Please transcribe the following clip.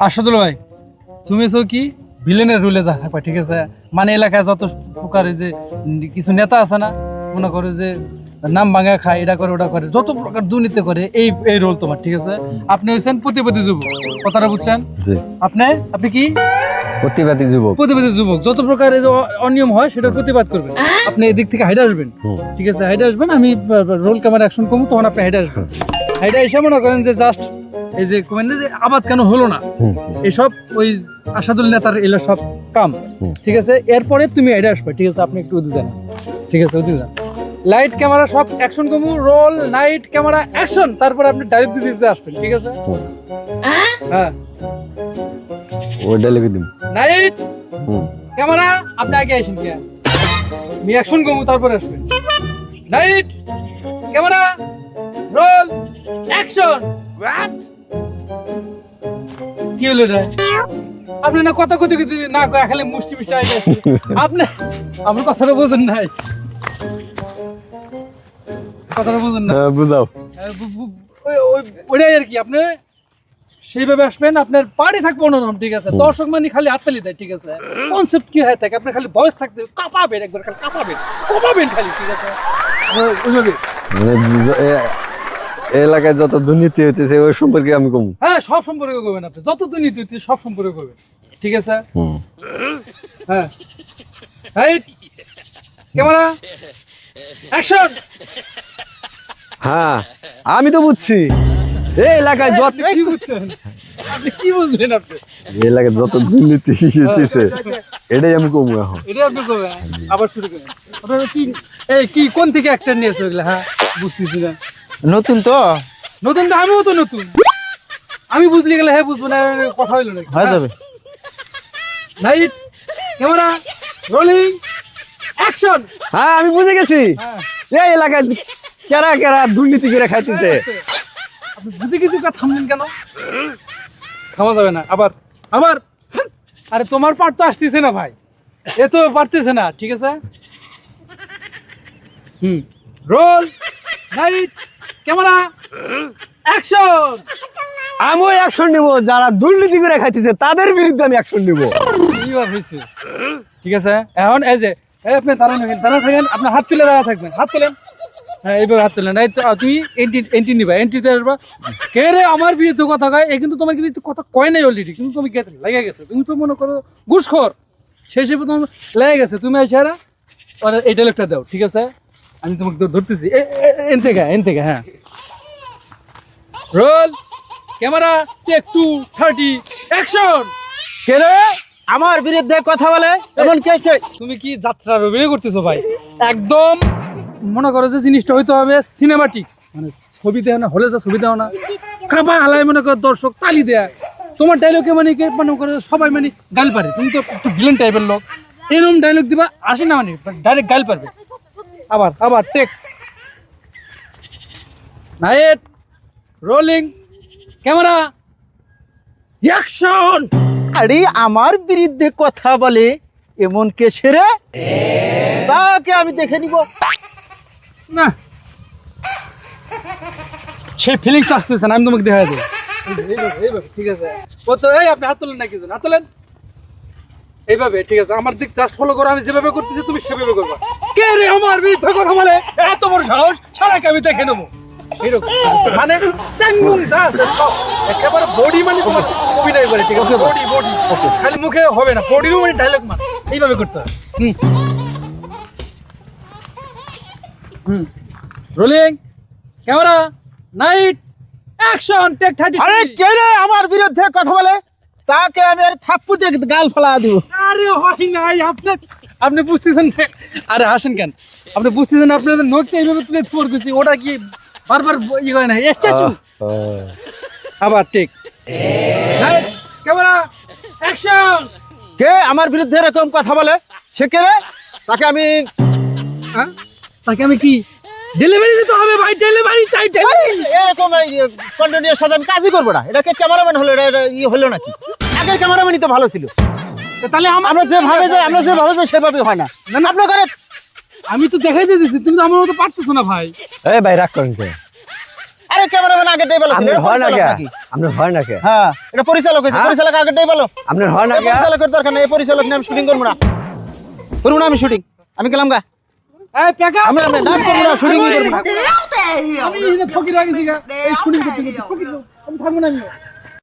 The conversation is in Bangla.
আশাদুল ভাই তুমি এসো কি? ভিলেনের রুলে যা থাকবা ঠিক আছে? মানে এলাকায় যত প্রকার যে কিছু নেতা আছে না মনে করো যে নাম ভাঙা খায় এটা করে ওটা করে যত প্রকার দুর্নীতি করে এই এই রোল তোমার ঠিক আছে? আপনি হয়েছেন প্রতিবাদী যুবক কথাটা বুঝছেন? জি। আপনি আপনি কি? প্রতিবাদী যুবক। প্রতিবাদী যুবক যত প্রকার এই যে অনিয়ম হয় সেটার প্রতিবাদ করবেন। আপনি এদিক থেকে হাইডে আসবেন। ঠিক আছে হাইডে আসবেন আমি রোল ক্যামেরা অ্যাকশন করব তখন আপনি হাইডে আসবেন। হাইডে এসে মনে করেন যে জাস্ট এই যে আবাদ কেন হলো না? এসব ওই আসাদুল নেতার এলো সব কাম। ঠিক আছে? এরপরে তুমি এটা আসবে। ঠিক আছে আপনি একটু ওদিকে যান। ঠিক আছে ওদিকে যান। লাইট ক্যামেরা সব অ্যাকশন কমু রোল লাইট ক্যামেরা অ্যাকশন তারপরে আপনি ডাইরেক্ট দিতে দিতে আসবেন ঠিক আছে। হ্যাঁ। ওইটা লিখে দিন লাইট ক্যামেরা আপনি আগে আসেন কি আমি অ্যাকশন কমু তারপরে আসবেন। লাইট ক্যামেরা রোল অ্যাকশন কি হলো রে? আপনি না কথা কথি কথি না কয় খালি মুষ্টি মিষ্টি আই যাচ্ছে। আপনি কথাটা বোঝেন নাই। কথাটা বোঝেন না হ্যাঁ, বুঝাও। ওই- ওইটাই আর কি আপনি সেইভাবে আসবেন আপনার পার্টি থাকবে অন্যরকম ঠিক আছে? দর্শক মানে খালি হাততালি দেয় ঠিক আছে? কনসেপ্ট কি হয় থাকে আপনার খালি বয়স থাকতে কাঁপাবেন একবার খালি কাঁপাবেন। কাঁপাবেন খালি ঠিক আছে? ওইভাবে য- এ- এ এলাকায় যত দুর্নীতি হইতেছে ওই সম্পর্কে আমি কম। হ্যাঁ সব সম্পর্কে করবেন আপনি। যত দুর্নীতি হচ্ছে সব সম্পর্কে করবেন ঠিক আছে? হ্যাঁ। Camera action! হ্যাঁ আমি তো বুঝছি। এই এলাকায় যত কি বুঝছেন? আপনি কি বুঝলেন আপনি? এই এলাকায় যত দুর্নীতি হইতেছে এটাই আমি কমু এখন। এটা আপনি করবেন আবার শুরু করেন। আপনারা কি এই কি কোন থেকে একটা নিয়েছে ওগুলা হ্যাঁ বুঝতেছি না। নতুন তো? নতুন তো আমিও তো নতুন। আমি বুঝলি গেলে হ্যাঁ বুঝব না কথা হইল না হয়ে যাবে। লাইট ক্যামেরা রোলিং অ্যাকশন হ্যাঁ আমি বুঝে গেছি। হ্যাঁ। এই এলাকায় কেরা কেরা দুর্নীতি করে খাইতেছে। আপনি বুঝে গেছি কথা থামলেন কেন? থামা যাবে না। আবার আবার আরে তোমার পার্ট তো আসতেছে না ভাই। এ তো পারতেছে না ঠিক আছে? হুম। রোল লাইট ক্যামেরা অ্যাকশন আমিও অ্যাকশন নিব যারা দুর্নীতি করে খাইতেছে তাদের বিরুদ্ধে আমি অ্যাকশন নিব। হয়েছে ঠিক আছে? এখন এই যে এই আপনি দাঁড়ান দাঁড়ান থাকেন আপনার হাত তুলে দাঁড়া থাকবেন। হাত তুলেন। হ্যাঁ এইভাবে হাত তুলেন। এই তো তুমি এন্ট্রি এন্ট্রি নিবা এন্ট্রিতে আসবা। কে রে আমার বিরুদ্ধে কথা কয়? এই কিন্তু তোমার কিন্তু কথা কয় নাই অলরেডি কিন্তু তুমি গেতে লেগে গেছে। তুমি তো মনে করো ঘুষখোর। সেই হিসেবে তোমার লেগে গেছে। তুমি এসে ওরা এই ডায়লগটা দাও ঠিক আছে? আমি তোমাকে ধরতেছি। এন থেকে এন থেকে হ্যাঁ। Roll camera take two thirty action কে রে? আমার বিরুদ্ধে কথা বলে? এমন কে? তুমি কি যাত্রার অভিনয় করতেছো ভাই? একদম মনে করো যে জিনিসটা হইতে হবে সিনেমাটিক মানে ছবি দেওয়া না হলে যা ছবি দেওয়া না। কাপা হালায় মনে করো দর্শক তালি দেয়া। তোমার ডায়লগে মানে কে? মনে করো সবাই মানে গাল পারে। তুমি তো একটু ভিলেন টাইপের লোক। এরকম ডায়লগ দিবা আসে না মানে ডাইরেক্ট গাল পারবে। আবার আবার take. Night rolling camera. Action আরে আমার বিরুদ্ধে কথা বলে এমন কে সেরে তাকে আমি দেখে নিব। না। সেই ফিলিংসটা আসতেছে না আমি তোমাকে দেখা দেবো। ঠিক আছে। ও তো এই আপনি হাত তোলেন না কিছু হাত তোলেন? এইভাবে ঠিক আছে আমার দিক জাস্ট ফলো করো আমি যেভাবে করতেছি তুমি সেভাবে করবা। কে রে আমার বিরুদ্ধে কথা বলে? এত বড় সাহস ছাড়াকে আমি দেখে নেব। এরকম। মানে চাঙ্গুং যা আছে সব। একেবারে বডি মানে তোমার অভিনয় করে ঠিক আছে? বডি বডি খালি মুখে হবে না বডিরও মানে ডায়লগ মানে এইভাবে করতে হবে হুম। হুম। Rolling camera night action take thirty আরে কে রে আমার বিরুদ্ধে কথা বলে? তাকে আমি আর থাপ্পু দিয়ে গাল ফেলা দিব। আরে হয় নাই আপনি আপনি বুঝতেছেন? আরে হাসেন কেন? আপনি বুঝতেছেন আপনি যে নোটটা এইভাবে তুলে করতেছি ওটা কি বারবার ই করে না? স্ট্যাচু। আবার টেক ক্যামেরা অ্যাকশন! কে আমার বিরুদ্ধে এরকম কথা বলে? সে কে রে? তাকে আমি হ্যাঁ? তাকে আমি কি? ডেলিভারি দিতে হবে ভাই ডেলিভারি চাই ডেলিভারি এরকম কন্টিনিউর সাথে আমি কাজই করব না। এটাকে ক্যামেরাম্যান হলো এটা এটা ইয়ে হলো নাকি? আগের ক্যামেরাম্যানই তো ভালো ছিল। তাহলে আমার আমরা যেভাবে যাই আমরা যেভাবে যাই সেভাবে হয় না। না না, আপনার ঘরে আমি তো দেখাই দিয়েছি তুমি তো আমার মতো পারতেছো না ভাই। এই ভাই রাগ করেন কে আরে ক্যামেরাম্যান আগে ডেই ভালো ছিল, হয় না পরিচালক কে? আপনার হয় না কে? হ্যাঁ এটা পরিচালক হয়েছে হ্যাঁ? পরিচালক আগে ডেই ভালো। আপনার হয় না এই কে? পরিচালকের দরকার নেই এই পরিচালক নিয়ে আমি শুটিং করব না। করব না আমি শুটিং আমি গেলাম গা। এই পেকা আমি আমি নাম করব না শুটিং করব না। আমি এখানে ফকির আগে দিগা এই শুটিং করতে করতে ফকির আমি থাকব না আমি।